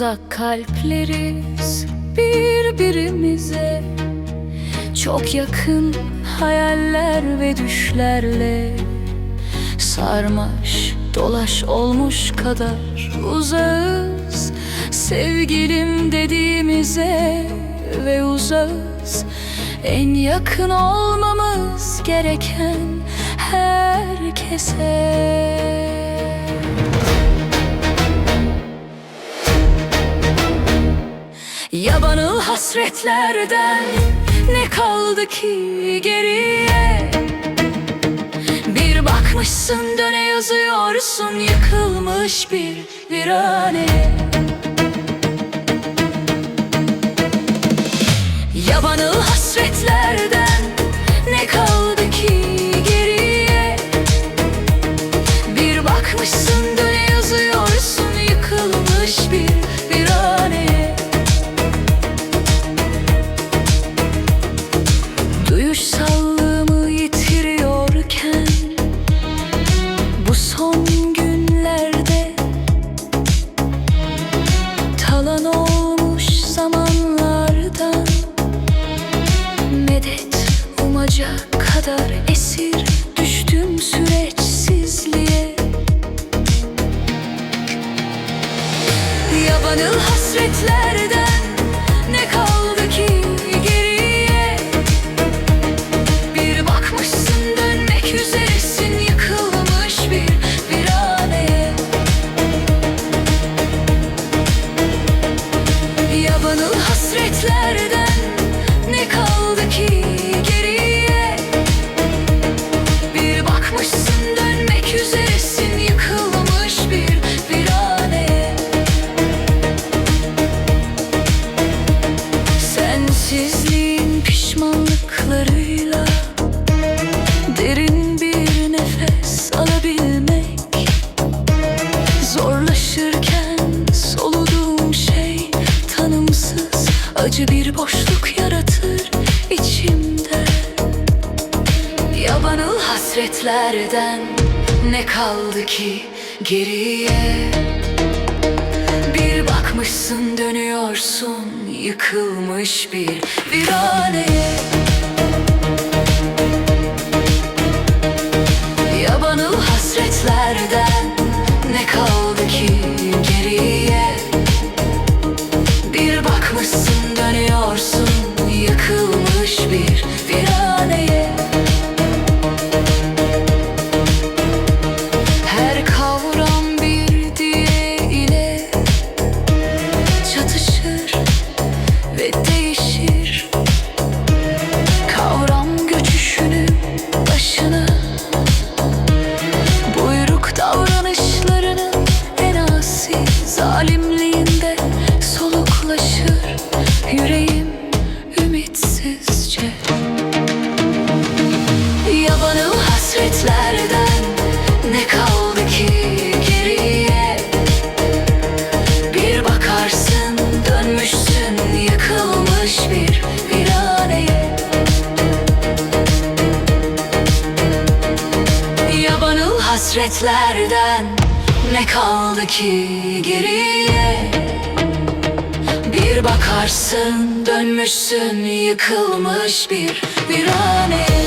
Uzak kalpleriz birbirimize. Çok yakın hayaller ve düşlerle Sarmaş dolaş olmuş kadar uzağız. Sevgilim dediğimize ve uzağız. En yakın olmamız gereken herkese Yabanıl hasretlerden ne kaldı ki geriye? Bir bakmışsın döne yazıyorsun yıkılmış bir virane. Yabanıl hasretlerden ne kaldı ki geriye? Bir bakmışsın Kuş salla acı bir boşluk yaratır içimde. Yabanıl hasretlerden ne kaldı ki geriye? Bir bakmışsın dönüyorsun yıkılmış bir viraneye Yabanıl hasretlerden ne kaldı ki hasretlerden ne kaldı ki geriye? Bir bakarsın dönmüşsün yıkılmış bir viraneye